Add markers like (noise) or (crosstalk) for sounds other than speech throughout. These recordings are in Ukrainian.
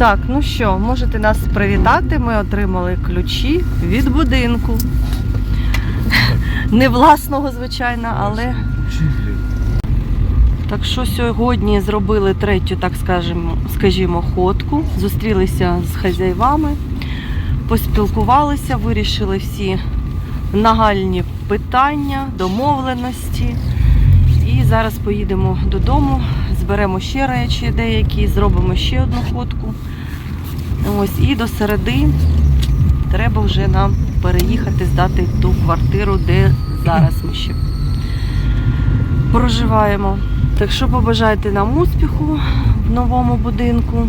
Так, ну що, можете нас привітати. Ми отримали ключі від будинку. Не власного, звичайно, але так що сьогодні зробили третю, так скажемо, скажімо, ходку. Зустрілися з хазяївами, поспілкувалися, вирішили всі нагальні питання, домовленості. І зараз поїдемо додому, зберемо ще речі деякі, зробимо ще одну ходку. Ось, і до середи треба вже нам переїхати, здати ту квартиру, де зараз ми ще проживаємо. Так що побажайте нам успіху в новому будинку.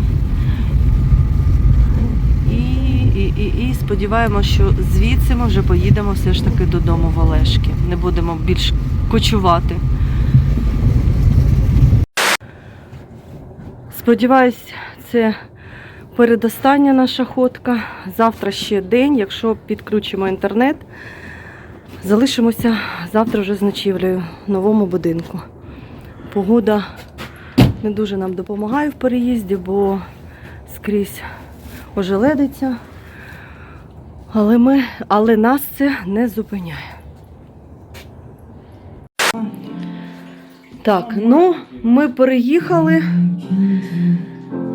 І, і, і, сподіваємося, що звідси ми вже поїдемо все ж таки додому в Олешки. Не будемо більш кочувати. Сподіваюсь, це передостання наша ходка. Завтра ще день, якщо підключимо інтернет, залишимося завтра вже з ночівлею в новому будинку. Погода не дуже нам допомагає в переїзді, бо скрізь ожеледиться. Але, ми, але нас це не зупиняє. Так, ну ми переїхали.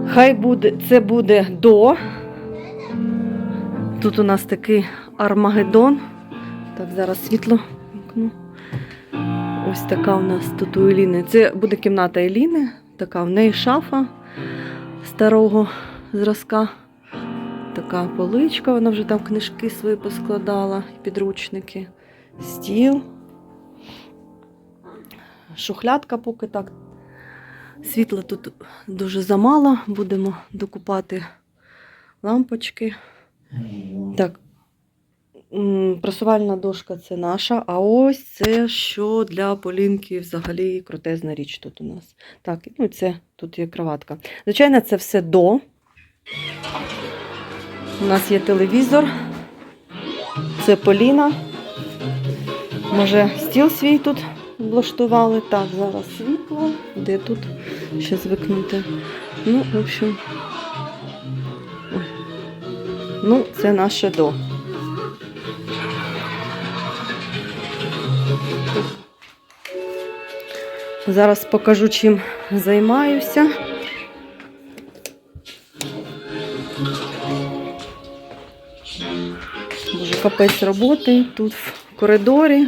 Хай буде, це буде до. Тут у нас такий Армагеддон. Так, зараз світло. Ось така у нас тут у Еліни. Це буде кімната Еліни. Така в неї шафа старого зразка. Така поличка, вона вже там книжки свої поскладала, підручники, стіл. Шухлядка поки так. Світла тут дуже замало. Будемо докупати лампочки. Так. м, Прасувальна дошка це наша, а ось це що для Полінки взагалі крутезна річ тут у нас. Так, ну це тут є кроватка. Звичайно, це все до. У нас є телевізор. Це Поліна. Може, стіл свій тут влаштували. Так, зараз світло. Де тут ще звикнути? Ну, в общем. Ну, це наше до. Зараз покажу, чим займаюся. Дуже капець роботи. Тут в коридорі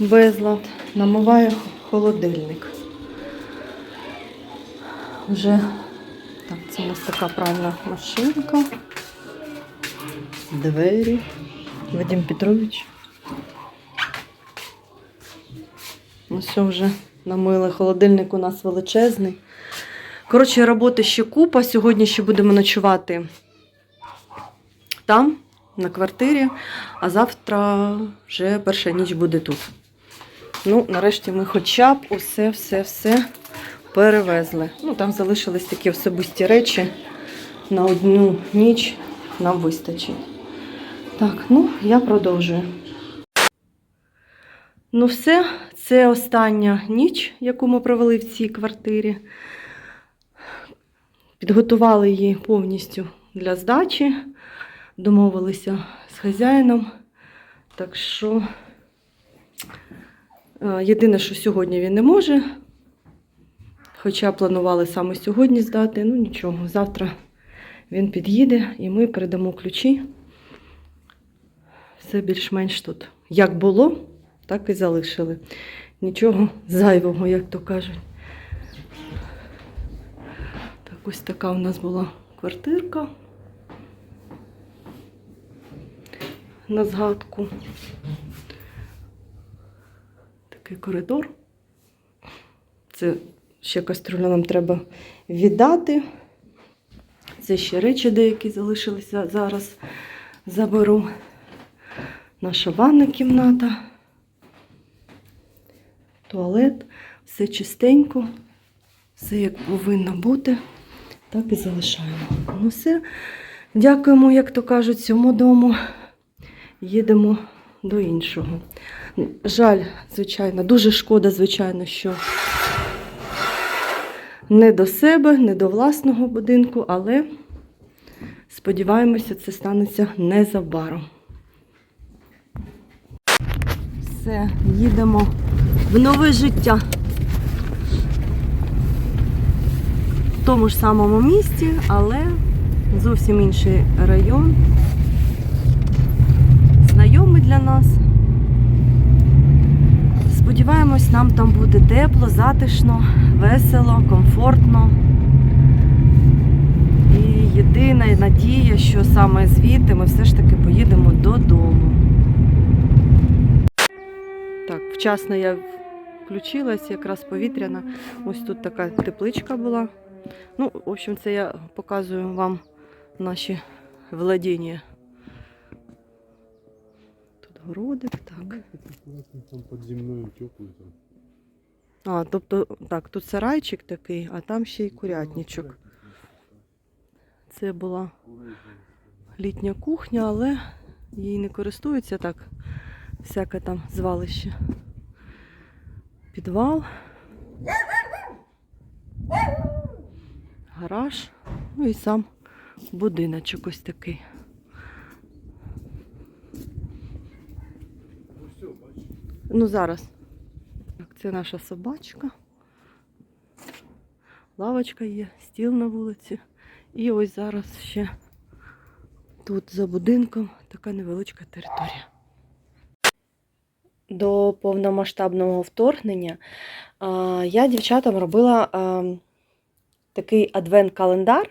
безлад. Намиваю холодильник. Вже так, це у нас така пральна машинка. Двері. Вадим Петрович. Ну все вже намили. Холодильник у нас величезний. Коротше, роботи ще купа. Сьогодні ще будемо ночувати там, на квартирі, а завтра вже перша ніч буде тут. Ну, нарешті ми хоча б усе, все, все перевезли. Ну, там залишились такі особисті речі. На одну ніч нам вистачить. Так, ну, я продовжую. Ну, все, це остання ніч, яку ми провели в цій квартирі. Підготували її повністю для здачі, домовилися з хазяїном. Так що, єдине, що сьогодні він не може, хоча планували саме сьогодні здати, ну нічого, завтра він під'їде і ми передамо ключі. Все більш-менш тут. Як було, так і залишили. Нічого зайвого, як то кажуть. Так, ось така у нас була квартирка. На згадку. Такий коридор. Це ще кастрюлю нам треба віддати. Це ще речі деякі залишилися зараз. Заберу. Наша ванна кімната, туалет, все чистенько, все як повинно бути, так і залишаємо. Ну все. Дякуємо, як то кажуть, цьому дому. Їдемо до іншого. Жаль, звичайно, дуже шкода, звичайно, що не до себе, не до власного будинку, але сподіваємося, це станеться незабаром. Все, їдемо в нове життя. В тому ж самому місті, але зовсім інший район. Знайомий для нас. Сподіваємось, нам там буде тепло, затишно, весело, комфортно. І єдина надія, що саме звідти ми все ж таки поїдемо додому. Так, вчасно я включилась, якраз повітряна. Ось тут така тепличка була. Ну, в общем, це я показую вам наші владіння. Городик, так. Там под земною там. А, тобто, так, тут сарайчик такий, а там ще й курятничок. Це була літня кухня, але їй не користуються так. Всяке там звалище. Підвал. Гараж. Ну і сам будиночок ось такий. Ну все, бачиш. Ну зараз. Це наша собачка. Лавочка є, стіл на вулиці. І ось зараз ще тут за будинком така невеличка територія. До повномасштабного вторгнення я дівчатам робила такий адвент-календар.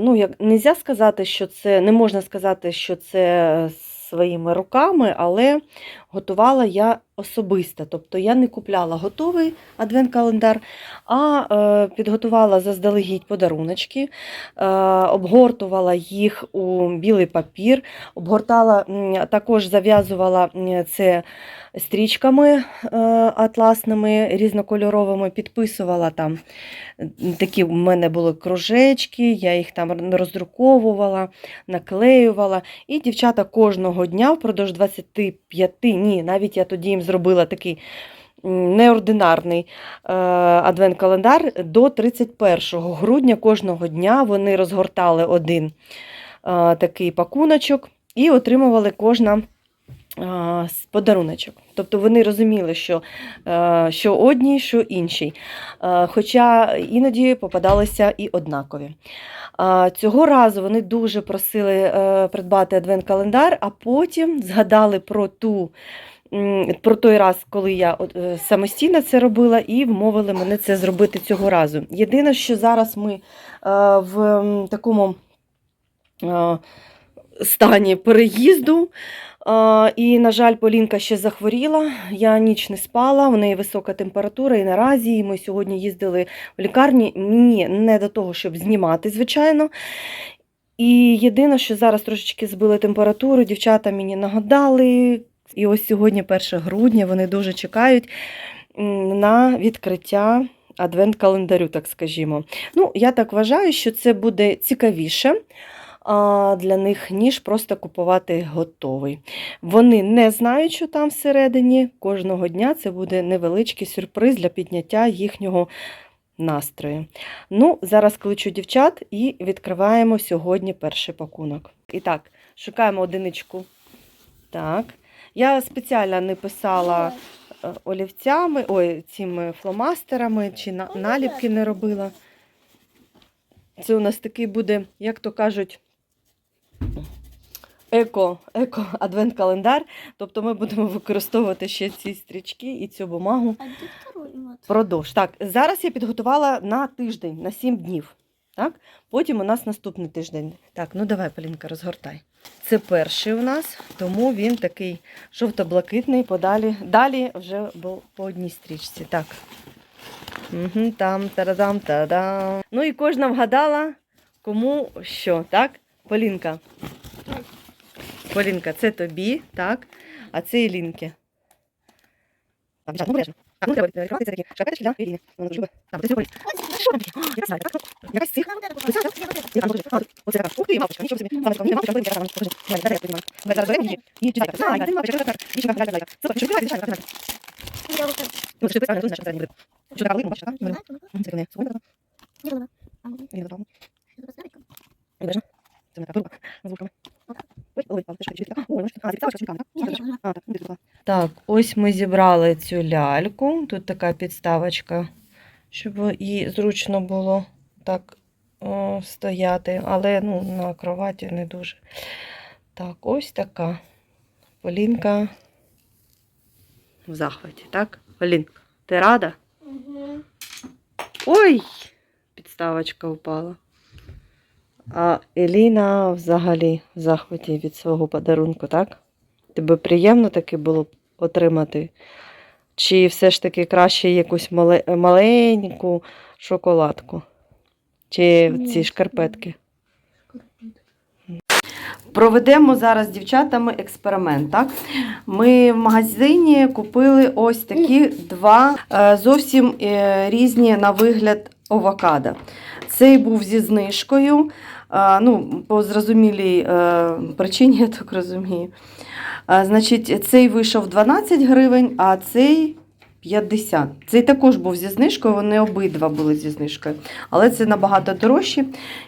Ну, як нельзя сказати, що це не можна сказати, що це своїми руками, але готувала я особисто. Тобто я не купляла готовий адвент-календар, а е, підготувала заздалегідь подаруночки, е, обгортувала їх у білий папір, обгортала, також зав'язувала це стрічками е, атласними, різнокольоровими, підписувала там. Такі в мене були кружечки, я їх там роздруковувала, наклеювала. І дівчата кожного дня впродовж 25, ні, навіть я тоді їм зробила такий неординарний е, адвент-календар до 31 грудня кожного дня вони розгортали один е, такий пакуночок і отримували кожна е, подаруночок. Тобто вони розуміли, що, що одній, що іншій. Е, Хоча іноді попадалися і однакові. Цього разу вони дуже просили придбати адвент-календар, а потім згадали про ту. Про той раз, коли я е, самостійно це робила, і вмовили мене це зробити цього разу. Єдине, що зараз ми е, в такому е, стані переїзду. І, на жаль, Полінка ще захворіла. Я ніч не спала, в неї висока температура, і наразі і ми сьогодні їздили в лікарні. Мені не до того, щоб знімати, звичайно. І єдине, що зараз трошечки збили температуру, дівчата мені нагадали. І ось сьогодні, 1 грудня, вони дуже чекають на відкриття адвент-календарю, так скажімо. Ну, я так вважаю, що це буде цікавіше для них, ніж просто купувати готовий. Вони не знають, що там всередині. Кожного дня це буде невеличкий сюрприз для підняття їхнього настрою. Ну, зараз кличу дівчат і відкриваємо сьогодні перший пакунок. І так, шукаємо одиничку. Так. Я спеціально не писала е, олівцями, ой, цими фломастерами чи на, наліпки не робила. Це у нас такий буде, як то кажуть, еко, еко адвент-календар. Тобто ми будемо використовувати ще ці стрічки і цю бумагу. Продовж. Так, зараз я підготувала на тиждень, на 7 днів. Так? Потім у нас наступний тиждень. Так, ну давай, Полінка, розгортай. Це перший у нас, тому він такий жовто-блакитний, подалі. Далі вже по одній стрічці. Так. Угу, там, тарадам, тарадам. Ну і кожна вгадала, кому що, так? Полінка. Полінка, це тобі, так? А це Ілінки. Так. Так, ну треба відкривати це такі шкарпеточки для Ірини. Вона дуже любить. Так, ти сьогодні. Що там? О, Я не знаю, так? Якась цих. Я там дуже. А, Оце така. Ух ти, мавпочка, нічого собі. Мамочка, мені мавпочка, будемо зараз покажи. Давай, дай я піднімаю. Давай, зараз беремо її і читай. так. А, я, ти мавпочка, так, так. Дівчинка, дай, дай, дай. Супер, що дівчата, давай. Я вот так. Ну, ти правильно, ти знаєш, що це не буде. Що така велика, бачиш, так? Мгм. Це коли свобода, Где голова? А, вот. і готово. Что поставить? Обережно. Це не така рука з звуками. Ой, ой, чекай, чекай. Ой, а, підставочка з руками, так? Ні, Обережно. ні, А, так, ну, ти тут. Так, ось ми зібрали цю ляльку. Тут така підставочка, щоб їй зручно було так о, стояти, але ну, на кроваті не дуже. Так, ось така. Полінка в захваті, так? Полінка, ти рада? Ой! Підставочка впала. А Еліна взагалі в захваті від свого подарунку, так? Тебе приємно таки було б отримати? Чи все ж таки краще якусь мале- маленьку шоколадку? Чи ці шкарпетки? Шкарпетки. Проведемо зараз з дівчатами експеримент. Так? Ми в магазині купили ось такі два е, зовсім е, різні на вигляд авокадо. Цей був зі знижкою. Ну, по зрозумілій е, причині, (laughs) я так розумію. Значить, цей вийшов 12 гривень, а цей 50. Цей також був зі знижкою, вони обидва були зі знижкою. Але це набагато дорожче.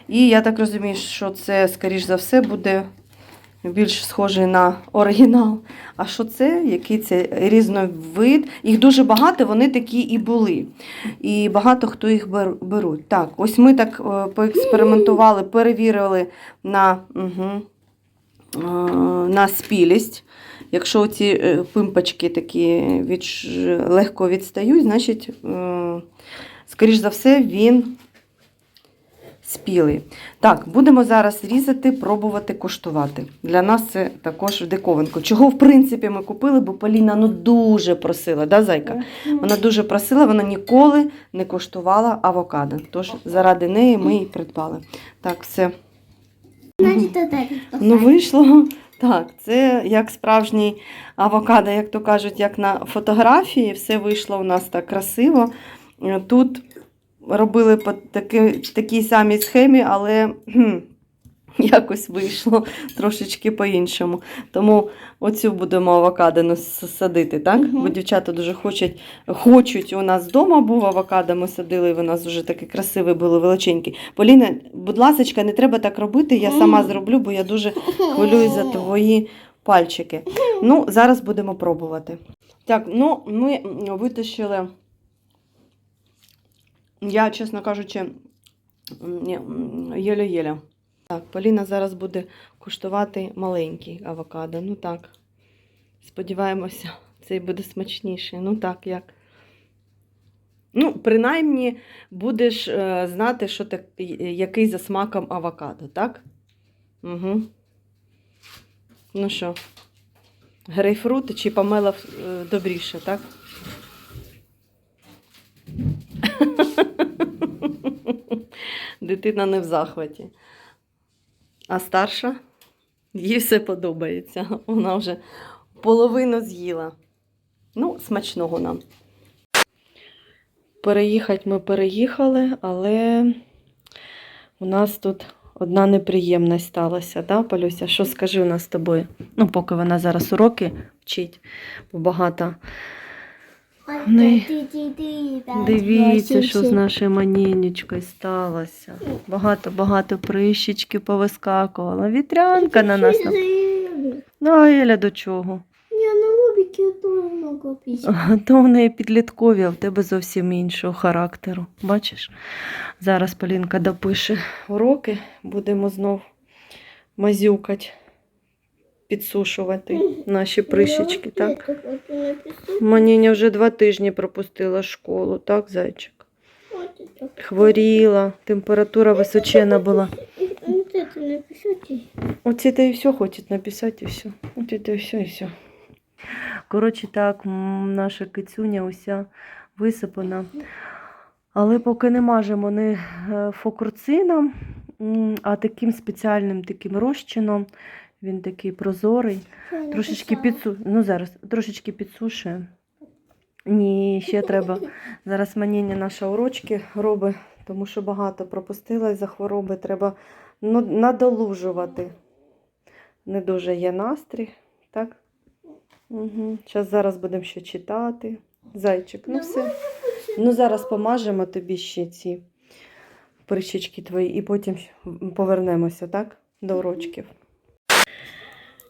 І я так розумію, що це, скоріш за все, буде більш схожий на оригінал. А що це? Який це різновид? Їх дуже багато, вони такі і були. І багато хто їх беруть. Так, ось ми так е, поекспериментували, перевірили на, угу, на спілість. Якщо ці е, пимпочки такі відш... легко відстають, значить, скоріш за все, він спілий. Так, будемо зараз різати, пробувати куштувати. Для нас це також в диковинку. Чого, в принципі, ми купили, бо Поліна ну, дуже просила, да, зайка? Вона дуже просила, вона ніколи не куштувала авокадо. Тож заради неї ми її придбали. Так, все. Ну, вийшло. Так, це як справжній авокадо, як то кажуть, як на фотографії. Все вийшло у нас так красиво. Тут робили по таки, такій самій схемі, але кхм, (laughs) якось вийшло трошечки по-іншому. Тому оцю будемо авокадо садити, так? Мгм. Бо дівчата дуже хочуть, хочуть. У нас вдома був авокадо, ми садили, і у нас вже такий красивий були величенький. Поліна, будь ласка, не треба так робити, я сама зроблю, бо я дуже хвилююсь за твої пальчики. Ну, зараз будемо пробувати. Так, ну ми витащили. Я, чесно кажучи, єле-єле. Так, Поліна зараз буде куштувати маленький авокадо. Ну так. Сподіваємося, (laughs) цей буде смачніший. Ну так, як. Ну, принаймні, будеш е, знати, що так, який за смаком авокадо, так? Угу. Ну що, грейпфрут чи помела е, добріше, так? Дитина не в захваті. А старша? Їй все подобається. Вона вже половину з'їла. Ну, смачного нам. Переїхати ми переїхали, але у нас тут одна неприємність сталася, да, Полюся? Що скажи у нас з тобою? Ну, поки вона зараз уроки вчить, багато. Не. Дивіться, що з нашою манінечкою сталося. Багато-багато прищички повискакувала. Вітрянка на нас. Ну, а Еля до чого? Я на тоже много. А, То в неї підліткові, а в тебе зовсім іншого характеру. Бачиш? Зараз Полінка допише уроки, будемо знов мазюкать, підсушувати наші прищички, так? Маніня вже два тижні пропустила школу, так, зайчик? Хворіла, температура височена була. Вот это напишите. І все хочуть написати, і все. Оце то і все, і все. Коротше, так, наша кицюня уся висипана. Але поки не мажемо не фокурцином, а таким спеціальним таким розчином. Він такий прозорий. Трошечки підсу... ну, зараз, трошечки підсушує. Ні, ще треба. (laughs) Зараз маніння наша урочки робить, тому що багато пропустила із-за хвороби. Треба ну, надолужувати. Не дуже є настрій, так? Угу. Зараз зараз будемо ще читати. Зайчик, ну все. Ну, зараз помажемо тобі ще ці прищечки твої, і потім повернемося, так? До урочків.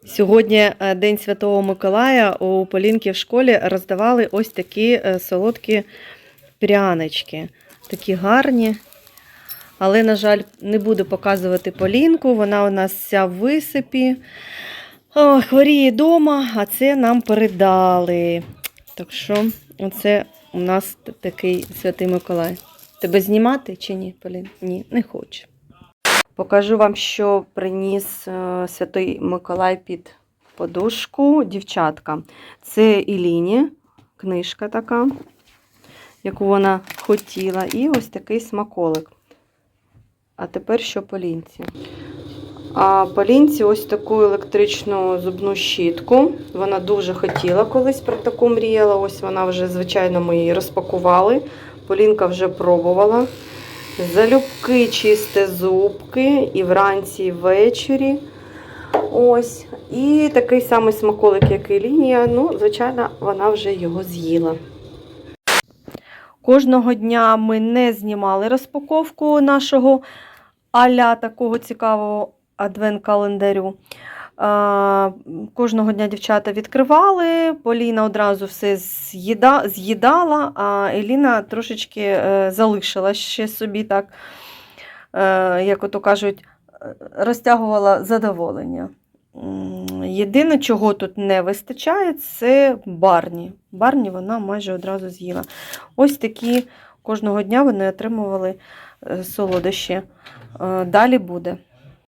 Сьогодні е, День Святого Миколая у Полінки в школі роздавали ось такі е, солодкі прянички. Такі гарні. Але, на жаль, не буду показувати Полінку. Вона у нас вся в висипі. О, хворіє вдома, а це нам передали. Так що, оце у нас такий святий Миколай. Тебе знімати чи ні, Полін? Ні, не хочу. Покажу вам, що приніс е, святий Миколай під подушку дівчатка. Це Іліні, книжка така, яку вона хотіла, і ось такий смаколик. А тепер що Полінці? А Полінці ось таку електричну зубну щітку. Вона дуже хотіла колись про таку мріяла. Ось вона вже, звичайно, ми її розпакували. Полінка вже пробувала. Залюбки чисте зубки і вранці, і ввечері. Ось. І такий самий смаколик, як і лінія. Ну, звичайно, вона вже його з'їла. Кожного дня ми не знімали розпаковку нашого аля такого цікавого адвент-календарю. А, Кожного дня дівчата відкривали, Поліна одразу все з'їда, з'їдала, а Еліна трошечки е, залишила ще собі так, е, як ото кажуть, е, розтягувала задоволення. Єдине, чого тут не вистачає, це барні. Барні вона майже одразу з'їла. Ось такі кожного дня вони отримували е, солодощі. Е, Далі буде.